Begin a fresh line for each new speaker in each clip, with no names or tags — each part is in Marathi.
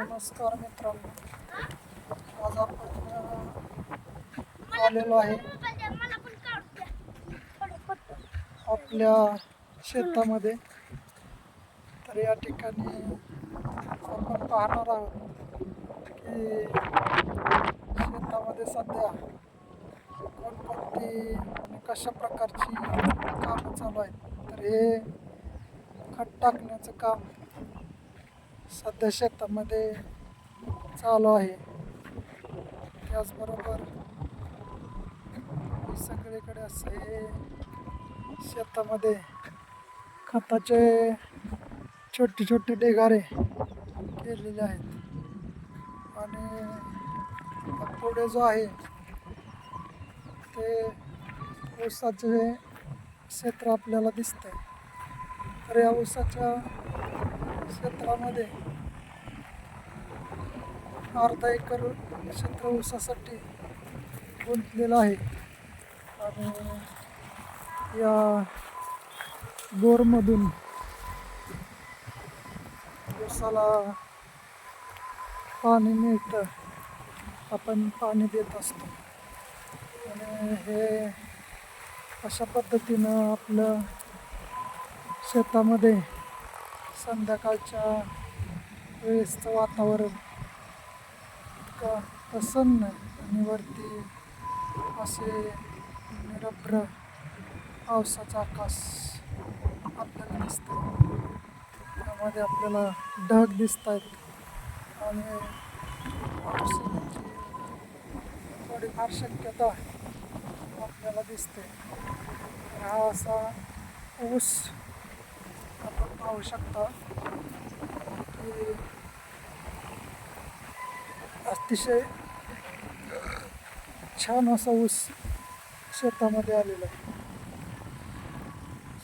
नमस्कार मित्रांनो. आज आपण आलेलो आहे. आपल्या शेतामध्ये. तर या ठिकाणी आपण पाहणार आहोत की शेतामध्ये सध्या कोणकोणती कशा प्रकारची कामं चालू आहेत. तर हे खत टाकण्याचं काम सध्या शेतामध्ये चालू आहे. त्याचबरोबर सगळीकडे असं हे शेतामध्ये खताचे छोटे छोटे ढेगारे केलेले आहेत. आणि पुढे जो आहे ते ऊसाचे क्षेत्र आपल्याला दिसतंय. तर या ऊसाच्या क्षेत्रामध्ये अर्धा एकर क्षेत्र ऊसासाठी गुंतलेलं आहे. आणि या बोरमधून ऊसाला पाणी मिळतं. आपण पाणी देत असतो. आणि हे अशा पद्धतीनं आपलं शेतामध्ये संध्याकाळच्या वेळेसचं वातावरण इतकं प्रसन्न आणि वरती असे निरभ्र पावसाचा आकाश आपल्याला दिसतं त्यामध्ये आपल्याला ढग दिसत आहेत आणि पावसाची थोडीफार शक्यता आपल्याला दिसते. हा असा ऊस पाहू शकता अतिशय छान असा ऊस शेतामध्ये आलेला आहे.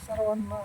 सर्वांना